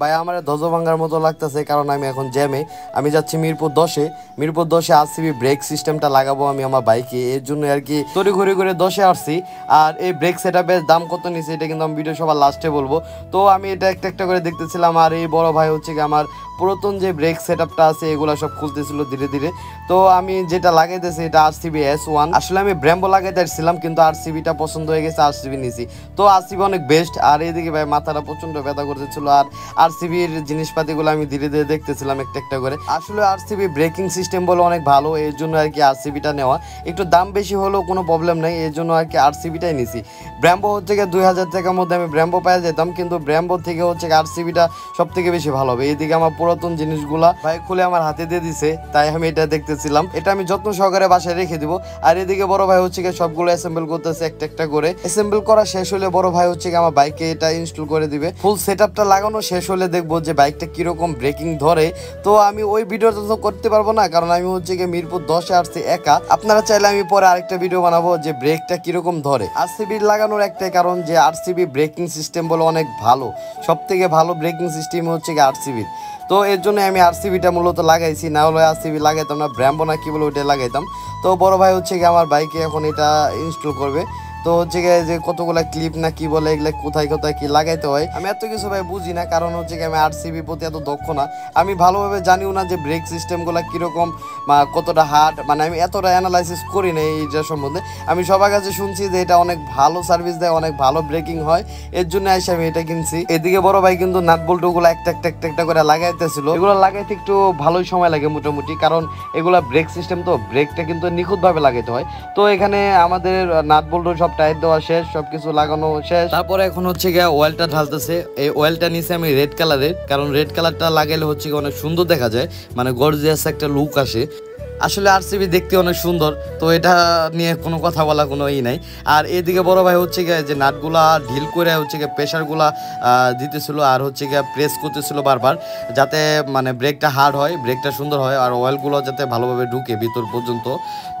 ভাই, আমার ধ্বজ ভাঙার মতো লাগতেছে, কারণ আমি এখন জ্যামে আমি যাচ্ছি মিরপুর দশে। মিরপুর দশে আরসিবি ব্রেক সিস্টেমটা লাগাবো আমি আমার বাইকে এর জন্য আর কি তরি ঘুরে ঘুরে দশে আসছি। আর এই ব্রেক সেটআপের দাম কত নিছে এটা কিন্তু আমি ভিডিও সবার লাস্টে বলব। তো আমি এটা একটা একটা করে দেখতেছিলাম, আর এই বড় ভাই হচ্ছে কি আমার পুরাতন যে ব্রেক সেটআপটা আছে, এগুলো সব খুলতেছিল ধীরে ধীরে। তো আমি যেটা লাগাইতেছি, এটা আরসিবি এস ওয়ান আসলে আমি ব্র্যাম্বো লাগাইতে আসছিলাম, কিন্তু আরসিবিটা পছন্দ হয়ে গেছে আরসিবি নিছি। তো আরসিবি অনেক বেস্ট আর এইদিকে ভাই মাথাটা প্রচণ্ড ব্যথা করতেছিল, আর আরসিবির জিনিসপাতিগুলো আমি ধীরে ধীরে দেখতেছিলাম একটা একটা করে। আসলে আরসিবি ব্রেকিং সিস্টেম বলে অনেক ভালো, এর জন্য আর কি আরসিবিটা নেওয়া। একটু দাম বেশি হলেও কোনো প্রবলেম নেই, এর জন্য আর কি আরসিবিটাই নিছি। ব্র্যাম্বো হচ্ছে গিয়ে দুই হাজার টাকার মধ্যে আমি ব্র্যাম্বো পাওয়া যেতাম, কিন্তু ব্র্যাম্বো থেকে হচ্ছে আরসিবিটা সব থেকে বেশি ভালো হবে। এইদিকে আমার পুরাতন জিনিসগুলা ভাই খুলে আমার হাতে দিয়ে দিছে, তাই আমি এটা দেখতেছিলাম। এটা আমি যত্ন সহকারে বাসায় রেখে দিব। আর এদিকে বড় ভাই হচ্ছে গিয়ে সবগুলো অ্যাসেম্বল করতেছে একটা একটা করে। অ্যাসেম্বল করা শেষ হলে বড় ভাই হচ্ছে আমার বাইকে এটা ইনস্টল করে দিবে। ফুল সেটআপটা লাগানো শেষ হলে দেখব যে বাইকটা কীরকম ব্রেকিং ধরে। তো আমি ওই ভিডিওটা তো করতে পারব না, কারণ আমি হচ্ছে গিয়ে মিরপুর দশে আসছি একা। আপনারা চাইলে আমি পরে আরেকটা ভিডিও বানাবো যে ব্রেকটা কীরকম ধরে। আরসিবি লাগানোর একটাই কারণ যে আরসিবি ব্রেকিং সিস্টেম বলে অনেক ভালো। সব থেকে ভালো ব্রেকিং সিস্টেম হচ্ছে গিয়ে আরসিবির তো এর জন্য আমি আরসিবিটা মূলত লাগাইছি, না হলে আরসিবি লাগাইতাম না, ব্র্যাম্বো না কি বলে ওইটা লাগাইতাম। তো বড় ভাই হচ্ছে কি আমার বাইকে এখন এটা ইনস্টল করবে। তো হচ্ছে গিয়ে যে কতগুলা ক্লিপ না কি বলে, এগুলা কোথায় কোথায় কি লাগাইতে হয়, আমি এত কিছু ভাই বুঝি না। কারণ হচ্ছে কি আমি আরসিবি প্রতি এত দক্ষ না। আমি ভালোভাবে জানিও না যে ব্রেক সিস্টেমগুলো কীরকম কতটা হার্ড মানে আমি এতটা অ্যানালাইসিস করি না এইটার সম্বন্ধে। আমি সবার কাছে শুনছি যে এটা অনেক ভালো সার্ভিস দেয়, অনেক ভালো ব্রেকিং হয়। এর জন্য এসে আমি এটা কিনছি। এদিকে বড় ভাই কিন্তু নাট বল্টুগুলো একটা একটা একটা একটা করে লাগাইতেছিল। এগুলো লাগাইতে একটু ভালোই সময় লাগে মোটামুটি। কারণ এগুলা ব্রেক সিস্টেম তো ব্রেকটা কিন্তু নিখুঁতভাবে লাগাইতে হয়। তো এখানে আমাদের নাট বল্টু সব টায়ার দেওয়া শেষ, সবকিছু লাগানো শেষ। তারপরে এখন হচ্ছে গিয়ে ওয়েলটা ঢালতেছে। এই ওয়েলটা নিচে আমি রেড কালারের কারণ রেড কালারটা লাগাইলে হচ্ছে অনেক সুন্দর দেখা যায়। মানে গর্জিয়াস একটা লুক আসে। আসলে আরসিবি দেখতে অনেক সুন্দর, তো এটা নিয়ে কোনো কথা বলা কোনো ই নাই। আর এদিকে বড় ভাই হচ্ছে গিয়ে যে নাটগুলা ঢিল করে হচ্ছে গিয়ে প্রেশারগুলা দিতেছিল আর হচ্ছে গিয়ে প্রেস করতেছিল বারবার, যাতে মানে ব্রেকটা হার্ড হয় ব্রেকটা সুন্দর হয়, আর অয়েলগুলো যাতে ভালোভাবে ঢুকে ভিতর পর্যন্ত।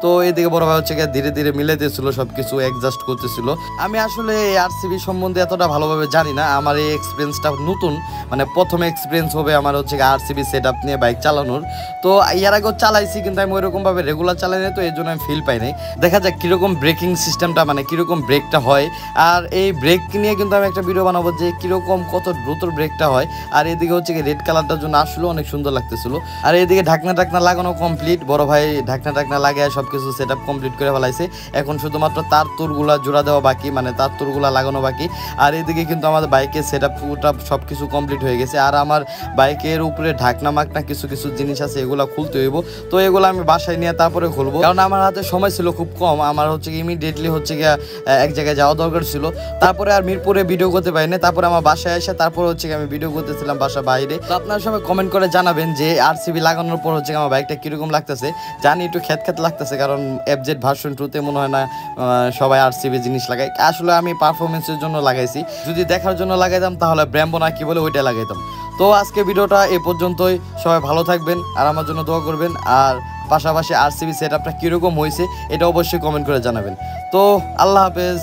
তো এদিকে বড় ভাই হচ্ছে গিয়ে ধীরে ধীরে মিলাইতেছিল সব কিছু অ্যাডজাস্ট করতেছিল। আমি আসলে এই আরসিবি সম্বন্ধে এতটা ভালোভাবে জানি না, আমার এই এক্সপিরিয়েন্সটা নতুন মানে প্রথম এক্সপিরিয়েন্স হবে আমার হচ্ছে গিয়ে আরসিবি সেট আপ নিয়ে বাইক চালানোর। তো এর আগেও চালাইছি, কিন্তু আমি ওইরকমভাবে রেগুলার চালাই না তো এই জন্য আমি ফিল পাই নাই। দেখা যাক কীরকম ব্রেকিং সিস্টেমটা মানে কীরকম ব্রেকটা হয়। আর এই ব্রেক নিয়ে কিন্তু আমি একটা ভিডিও বানাবো যে কীরকম কত দ্রুত ব্রেকটা হয়। আর এদিকে হচ্ছে কি রেড কালারটার জন্য আসলে অনেক সুন্দর লাগতেছিল। আর এদিকে ঢাকনা টাকনা লাগানো কমপ্লিট বড় ভাই ঢাকনা টাকনা লাগায় সব কিছু সেট কমপ্লিট করে ফেলাইছে। এখন শুধুমাত্র তার তুরগুলা জোড়া দেওয়া বাকি মানে তার তুরগুলা লাগানো বাকি। আর এদিকে কিন্তু আমাদের বাইকের সেট আপটা সব কিছু কমপ্লিট হয়ে গেছে। আর আমার বাইকের উপরে ঢাকনা মাকনা কিছু কিছু জিনিস আছে, এগুলো খুলতে হইব। তো এগুলো আমি বাসায় নিয়ে তারপরে খুলবো। কারণ আমার হাতে সময় ছিল খুব কম। আমার হচ্ছে ইমিডিয়েটলি হচ্ছে গিয়া এক জায়গায় যাওয়া দরকার ছিল। তারপরে আর মিরপুরে ভিডিও করতে পারিনি। তারপরে আমার বাসায় এসে তারপরে হচ্ছে আমি ভিডিও করতেছিলাম বাসা বাইরে। তো আপনার সবাই কমেন্ট করে জানাবেন যে আরসিবি লাগানোর পর হচ্ছে আমার বাইকটা কীরকম লাগতেছে। জানি একটু খেত খেত লাগতেছে, কারণ এফজেড ভার্সন টুতে মনে হয় না সবাই আরসিবি জিনিস লাগায়। আসলে আমি পারফরমেন্সের জন্য লাগাইছি। যদি দেখার জন্য লাগাইতাম, তাহলে ব্র্যাম্বো না কি বলে ওইটা লাগাইতাম। তো আজকে ভিডিওটা এ পর্যন্তই। সবাই ভালো থাকবেন, আর আমার জন্য দোয়া করবেন। আর পাশাপাশি আরসিবি সেট আপটা কীরকম হয়েছে এটা অবশ্যই কমেন্ট করে জানাবেন। তো আল্লাহ হাফেজ।